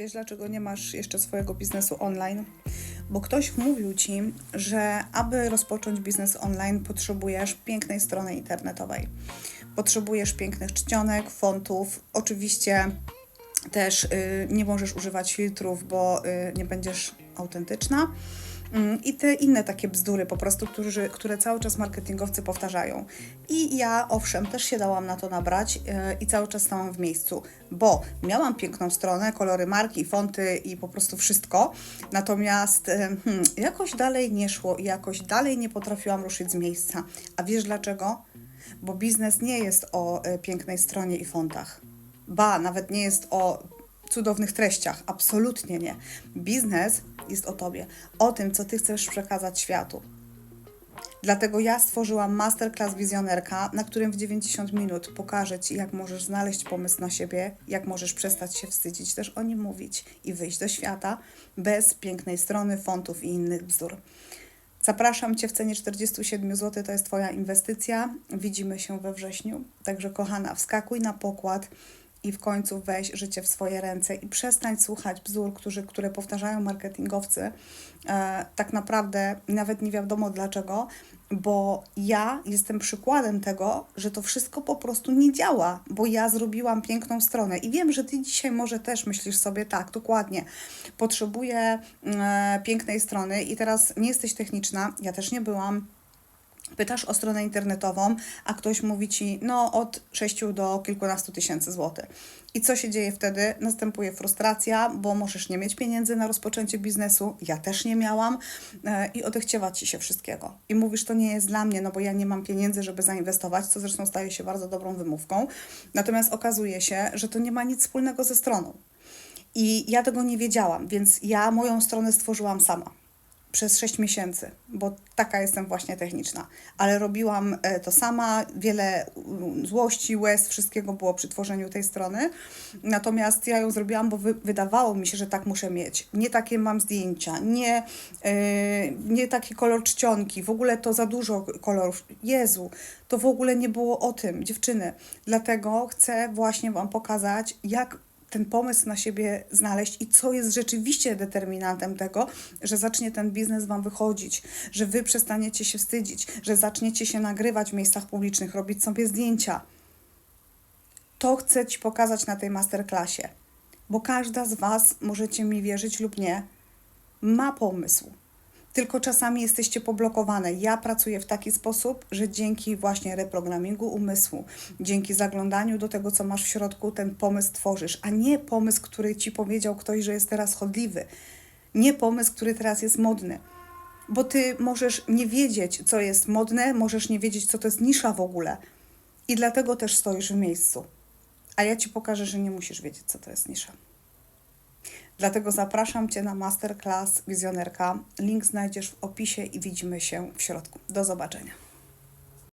Wiesz, dlaczego nie masz jeszcze swojego biznesu online? Bo ktoś mówił ci, że aby rozpocząć biznes online, potrzebujesz pięknej strony internetowej. Potrzebujesz pięknych czcionek, fontów. Oczywiście też y, nie możesz używać filtrów, bo y, nie będziesz autentyczna. Mm, I te inne takie bzdury po prostu, którzy, które cały czas marketingowcy powtarzają. I ja owszem, też się dałam na to nabrać yy, i cały czas stałam w miejscu, bo miałam piękną stronę, kolory marki, fonty i po prostu wszystko. Natomiast yy, hmm, jakoś dalej nie szło i jakoś dalej nie potrafiłam ruszyć z miejsca. A wiesz dlaczego? Bo biznes nie jest o y, pięknej stronie i fontach. Ba, nawet nie jest o cudownych treściach. Absolutnie nie. Biznes jest o tobie, o tym, co ty chcesz przekazać światu. Dlatego ja stworzyłam masterclass wizjonerka, na którym w 90 minut pokażę ci, jak możesz znaleźć pomysł na siebie, jak możesz przestać się wstydzić, też o nim mówić i wyjść do świata bez pięknej strony, fontów i innych bzdur. Zapraszam Cię w cenie 47 zł, to jest Twoja inwestycja. Widzimy się we wrześniu. Także kochana, wskakuj na pokład i w końcu weź życie w swoje ręce i przestań słuchać bzdur, którzy, które powtarzają marketingowcy. E, tak naprawdę nawet nie wiadomo dlaczego, bo ja jestem przykładem tego, że to wszystko po prostu nie działa, bo ja zrobiłam piękną stronę i wiem, że ty dzisiaj może też myślisz sobie tak, dokładnie, potrzebuję e, pięknej strony i teraz nie jesteś techniczna, ja też nie byłam pytasz o stronę internetową, a ktoś mówi ci, no od 6 do kilkunastu tysięcy złotych. I co się dzieje wtedy? Następuje frustracja, bo możesz nie mieć pieniędzy na rozpoczęcie biznesu. Ja też nie miałam e, i odechciewa ci się wszystkiego. I mówisz, to nie jest dla mnie, no bo ja nie mam pieniędzy, żeby zainwestować, co zresztą staje się bardzo dobrą wymówką. Natomiast okazuje się, że to nie ma nic wspólnego ze stroną. I ja tego nie wiedziałam, więc ja moją stronę stworzyłam sama przez 6 miesięcy, bo taka jestem właśnie techniczna. Ale robiłam e, to sama, wiele mm, złości, łez, wszystkiego było przy tworzeniu tej strony. Natomiast ja ją zrobiłam, bo wy, wydawało mi się, że tak muszę mieć. Nie takie mam zdjęcia, nie, yy, nie taki kolor czcionki, w ogóle to za dużo kolorów. Jezu, to w ogóle nie było o tym, dziewczyny. Dlatego chcę właśnie Wam pokazać, jak ten pomysł na siebie znaleźć i co jest rzeczywiście determinantem tego, że zacznie ten biznes Wam wychodzić, że Wy przestaniecie się wstydzić, że zaczniecie się nagrywać w miejscach publicznych, robić sobie zdjęcia. To chcę Ci pokazać na tej masterclassie, bo każda z Was, możecie mi wierzyć lub nie, ma pomysł tylko czasami jesteście poblokowane. Ja pracuję w taki sposób, że dzięki właśnie reprogramingu umysłu, dzięki zaglądaniu do tego, co masz w środku, ten pomysł tworzysz, a nie pomysł, który ci powiedział ktoś, że jest teraz chodliwy. Nie pomysł, który teraz jest modny. Bo ty możesz nie wiedzieć, co jest modne, możesz nie wiedzieć, co to jest nisza w ogóle. I dlatego też stoisz w miejscu. A ja ci pokażę, że nie musisz wiedzieć, co to jest nisza. Dlatego zapraszam Cię na masterclass Wizjonerka. Link znajdziesz w opisie i widzimy się w środku. Do zobaczenia.